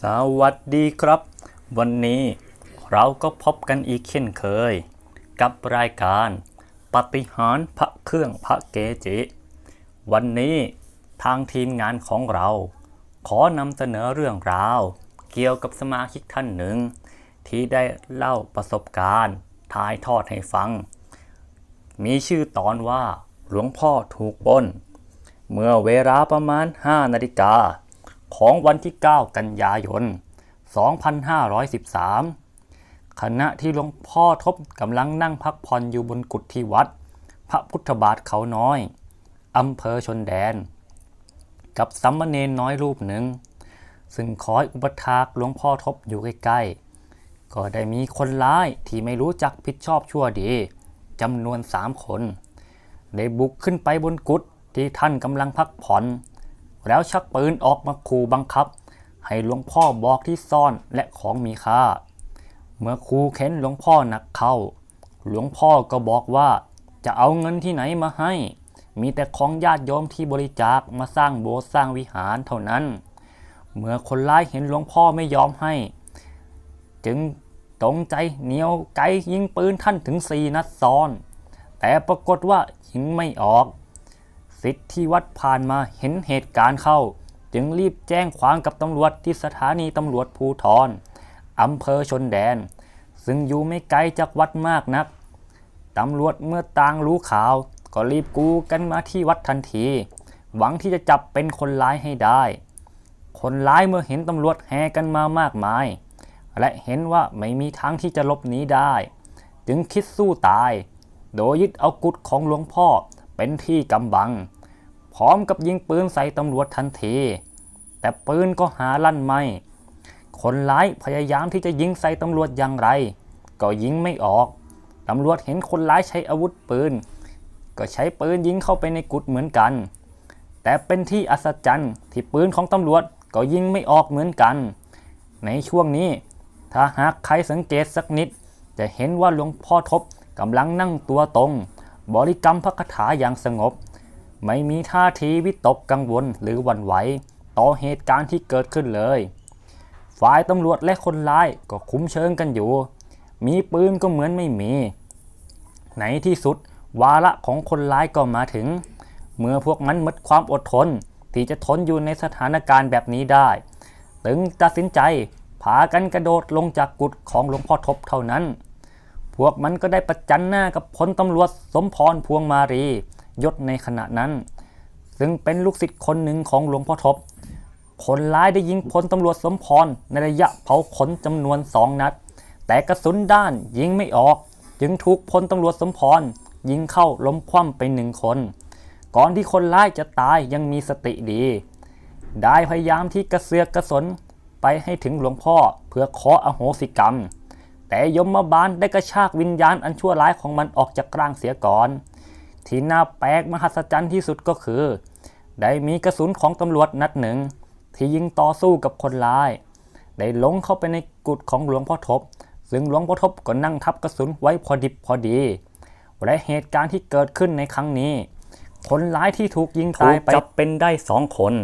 สวัสดีครับ วันนี้เราก็พบกันอีกเช่นเคย กับรายการปฏิหารพระเครื่องพระเกจิ วันนี้ทางทีมงานของเรา ขอนำเสนอเรื่องราว เกี่ยวกับสมาชิกท่านหนึ่ง ที่ได้เล่าประสบการณ์ถ่ายทอดให้ฟัง มีชื่อตอนว่าหลวงพ่อถูกป้น เมื่อเวลาประมาณ 5 นาฬิกา ของวันที่ 9 กันยายน 2513 ขณะที่หลวงพ่อทบกำลังนั่งพักผ่อนอยู่บนกุฏที่วัด พระพุทธบาทเขาน้อยอำเภอชนแดน กับสัมมเนนน้อยรูปหนึ่ง ซึ่งคอยอุปถากหลวงพ่อทบอยู่ใกล้ๆ ก็ได้มีคนร้ายที่ไม่รู้จักผิดชอบชั่วดีจำนวนสามคน ได้บุกขึ้นไปบนกุฏที่ท่านกำลังพักผ่อน แล้วชักปืนออกมาขู่บังคับ ให้หลวงพ่อบอกที่ซ่อนและของมีค่า เมื่อครูเค้นหลวงพ่อหนักเข้า หลวงพ่อก็บอกว่า จะเอาเงินที่ไหนมาให้ มีแต่ของญาติโยมที่บริจาคมาสร้างโบสถ์สร้างวิหารเท่านั้น เมื่อคนร้ายเห็นหลวงพ่อไม่ยอมให้ จึงตรงใจเหนียวไกยิงปืนท่านถึงสี่นัดซ้อน แต่ปรากฏว่ายิงไม่ออก สิทธิ์ที่วัดผ่านมาเห็นเหตุการณ์เข้า จึงรีบแจ้งความกับตำรวจที่สถานีตำรวจภูทรอำเภอชนแดน ซึ่งอยู่ไม่ไกลจากวัดมากนักตำรวจเมื่อต่างรู้ข่าว ก็รีบกูกันมาที่วัดทันที หวังที่จะจับเป็นคนร้ายให้ได้ คนร้ายเมื่อเห็นตำรวจแห่กันมามากมาย และเห็นว่าไม่มีทางที่จะลบหนีได้ จึงคิดสู้ตาย โดยยึดเอากุดของหลวงพ่อ เป็นที่กำบัง พร้อมกับยิงปืนใส่ตำรวจทันที แต่ปืนก็หาลั่นไม่ คนร้ายพยายามที่จะยิงใส่ตำรวจอย่างไร ก็ยิงไม่ออก ตำรวจเห็นคนร้ายใช้อาวุธปืน ก็ใช้ปืนยิงเข้าไปในกุฏเหมือนกัน แต่เป็นที่อัศจรรย์ที่ปืนของตำรวจก็ยิงไม่ออกเหมือนกัน ในช่วงนี้ ถ้าหากใครสังเกตสักนิด จะเห็นว่าหลวงพ่อทบกำลังนั่งตัวตรง บริกรรมพระคาถาอย่างสงบ ไม่มีท่าทีวิตกกังวลหรือหวั่นไหว ต่อเหตุการณ์ที่เกิดขึ้นเลย ฝ่ายตำรวจและคนร้ายก็คุ้มเชิงกันอยู่ มีปืนก็เหมือนไม่มี ในที่สุดวาระของคนร้ายก็มาถึง เมื่อพวกมันหมดความอดทนที่จะทนอยู่ในสถานการณ์แบบนี้ได้ตึงตัดสินใจพากันกระโดดลงจากกุฏของหลวงพ่อทบเท่านั้น พวกมันก็ได้ประจันหน้ากับพลตำรวจสมพรพวงมารียศในขณะนั้น ซึ่งเป็นลูกศิษย์คนหนึ่งของหลวงพ่อทบ คนร้ายได้ยิงพลตำรวจสมพรในระยะเผาขนจำนวนสองนัด แต่กระสุนด้านยิงไม่ออก จึงถูกพลตำรวจสมพรยิงเข้าล้มคว่ำไปหนึ่งคน ก่อนที่คนร้ายจะตายยังมีสติดี ได้พยายามที่กระเสือกกระสนไปให้ถึงหลวงพ่อเพื่อขออโหสิกรรม แต่ยมมาบาลได้กระชากวิญญาณอันชั่วร้ายของมันออกจากร่างเสียก่อน ที่น่าแปลกมหัศจรรย์ที่สุดก็คือ ได้มีกระสุนของตำรวจนัดหนึ่ง ที่ยิงต่อสู้กับคนร้าย ได้ลงเข้าไปในกุฏของหลวงพ่อทบ ซึ่งหลวงพ่อทบก็นั่งทับกระสุนไว้พอดิบพอดี และเหตุการณ์ที่เกิดขึ้นในครั้งนี้ คนร้ายที่ถูกยิงตายไปจับเป็นได้สองคน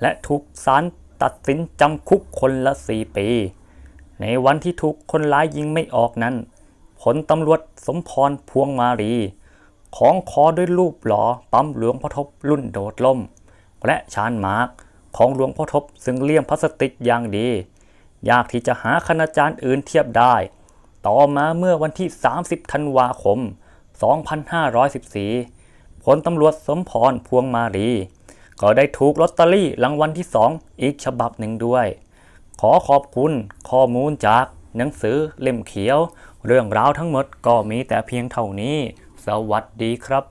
และถูกศาลตัดสินจำคุกคนละสี่ปี ในวันที่ถูกคนร้ายยิงไม่ออกนั้นผลตำรวจสมพรพวงมารี ของคอด้วยรูปหล่อปั๊มหลวงพ่อทบรุ่นโดดล่ม และชานมาร์กของหลวงพ่อทบซึ่งเลี่ยมพลาสติกอย่างดี ยากที่จะหาคณาจารย์อื่นเทียบได้ ต่อมาเมื่อวันที่ 30 ธันวาคม 2514 ผลตำรวจสมพรพวงมารี ก็ได้ถูกลอตเตอรี่รางวัลที่2อีกฉบับหนึ่งด้วย ขอขอบคุณข้อมูลจากหนังสือเล่มเขียว เรื่องราวทั้งหมดก็มีแต่เพียงเท่านี้ สวัสดีครับ